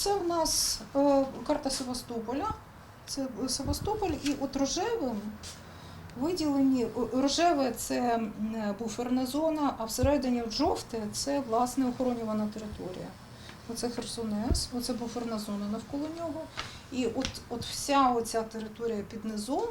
Оце у нас е, карта Севастополя. Це Севастополь, і от рожевим виділені рожеве це буферна зона, а всередині жовте це власне охоронювана територія. Оце Херсонес, оце буферна зона навколо нього. І от, от вся оця територія під низом,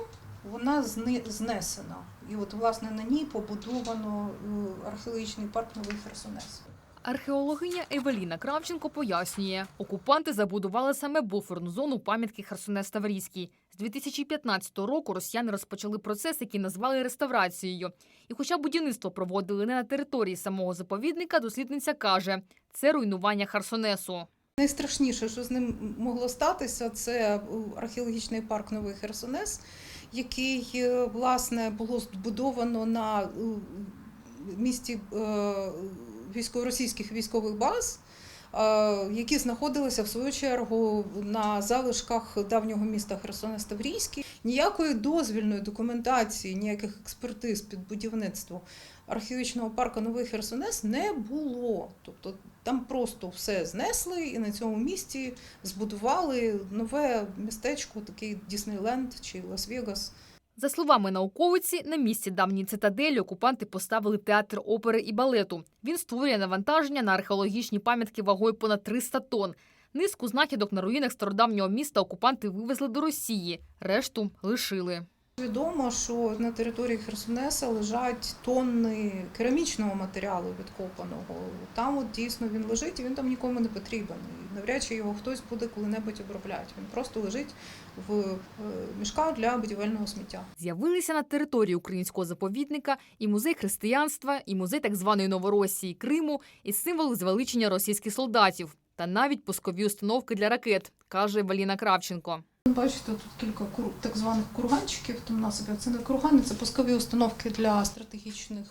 вона знесена. І от власне на ній побудовано е, археологічний парк Новий Херсонес. Археологиня Евеліна Кравченко пояснює, окупанти забудували саме буферну зону пам'ятки Херсонес Таврійський. З 2015 року росіяни розпочали процес, який назвали реставрацією. І хоча будівництво проводили не на території самого заповідника, дослідниця каже, це руйнування Херсонесу. Найстрашніше, що з ним могло статися, це археологічний парк Новий Херсонес, який е, власне було збудовано на місці е, військово-російських військових баз, які знаходилися в свою чергу на залишках давнього міста Херсонес Таврійський. Ніякої дозвільної документації, ніяких експертиз під будівництво археологічного парку Новий Херсонес не було. Тобто там просто все знесли і на цьому місці збудували нове містечко, такий Діснейленд чи Лас-Вегас. За словами науковиці, на місці давньої цитаделі окупанти поставили театр опери і балету. Він створює навантаження на археологічні пам'ятки вагою понад 300 тонн. Низку знахідок на руїнах стародавнього міста окупанти вивезли до Росії, решту лишили. Відомо, що на території Херсонеса лежать тонни керамічного матеріалу відкопаного. Там от дійсно він лежить, і він там нікому не потрібен. І навряд чи його хтось буде коли-небудь обробляти. Він просто лежить в е, мішках для будівельного сміття. З'явилися на території українського заповідника і музей християнства, і музей так званої Новоросії Криму, і символи звеличення російських солдатів, та навіть пускові установки для ракет, каже Валіна Кравченко. Бачите, тут кілька так званих курганчиків там на. Це не кургани, це пускові установки для стратегічних,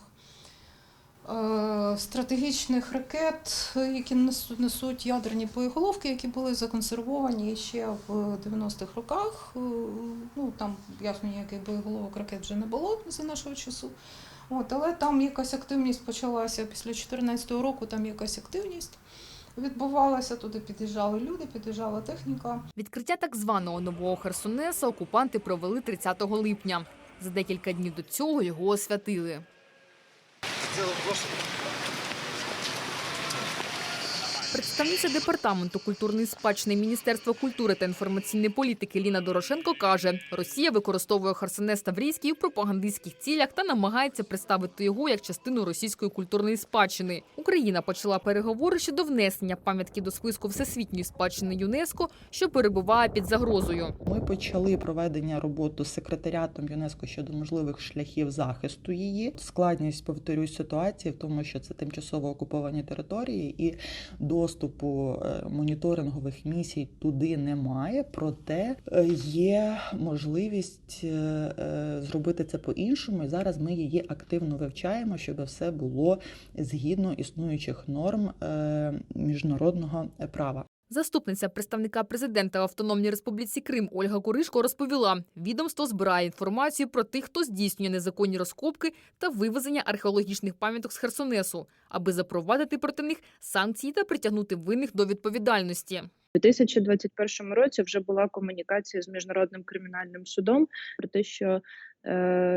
е, стратегічних ракет, які несуть, несуть ядерні боєголовки, які були законсервовані ще в 90-х роках. Е, Ну там ясно ніяких боєголовок ракет вже не було за нашого часу. От, але там якась активність почалася після 2014 року. Там якась активність відбувалася. Туди під'їжджали люди, під'їжджала техніка. Відкриття так званого нового Херсонеса окупанти провели 30 липня. За декілька днів до цього його освятили. Представниця департаменту культурної спадщини Міністерства культури та інформаційної політики Ліна Дорошенко каже, Росія використовує Херсонес Таврійський у пропагандистських цілях та намагається представити його як частину російської культурної спадщини. Україна почала переговори щодо внесення пам'ятки до списку всесвітньої спадщини ЮНЕСКО, що перебуває під загрозою. Ми почали проведення роботи з секретаріатом ЮНЕСКО щодо можливих шляхів захисту її. Складність повторюсь ситуації в тому, що це тимчасово окуповані території, і доступу е, моніторингових місій туди немає. Проте е, є можливість е, зробити це по-іншому. І зараз ми її активно вивчаємо, щоб все було згідно існуючих норм міжнародного права. Заступниця представника президента в Автономній Республіці Крим Ольга Куришко розповіла, відомство збирає інформацію про тих, хто здійснює незаконні розкопки та вивезення археологічних пам'яток з Херсонесу, аби запровадити проти них санкції та притягнути винних до відповідальності. У 2021 році вже була комунікація з міжнародним кримінальним судом про те, що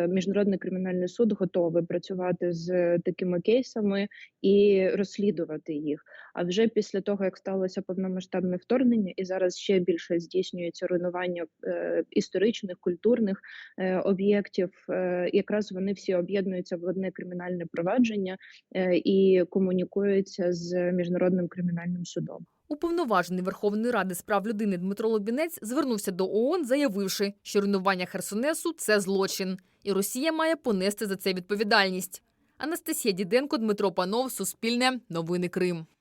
міжнародний кримінальний суд готовий працювати з такими кейсами і розслідувати їх. А вже після того, як сталося повномасштабне вторгнення, і зараз ще більше здійснюється руйнування е, історичних культурних е, об'єктів, е, якраз вони всі об'єднуються в одне кримінальне провадження е, і комунікуються з міжнародним кримінальним судом. Уповноважений Верховної Ради з прав людини Дмитро Лобінець звернувся до ООН, заявивши, що руйнування Херсонесу це злочин, і Росія має понести за це відповідальність. Анастасія Діденко, Дмитро Панов, Суспільне, Новини Крим.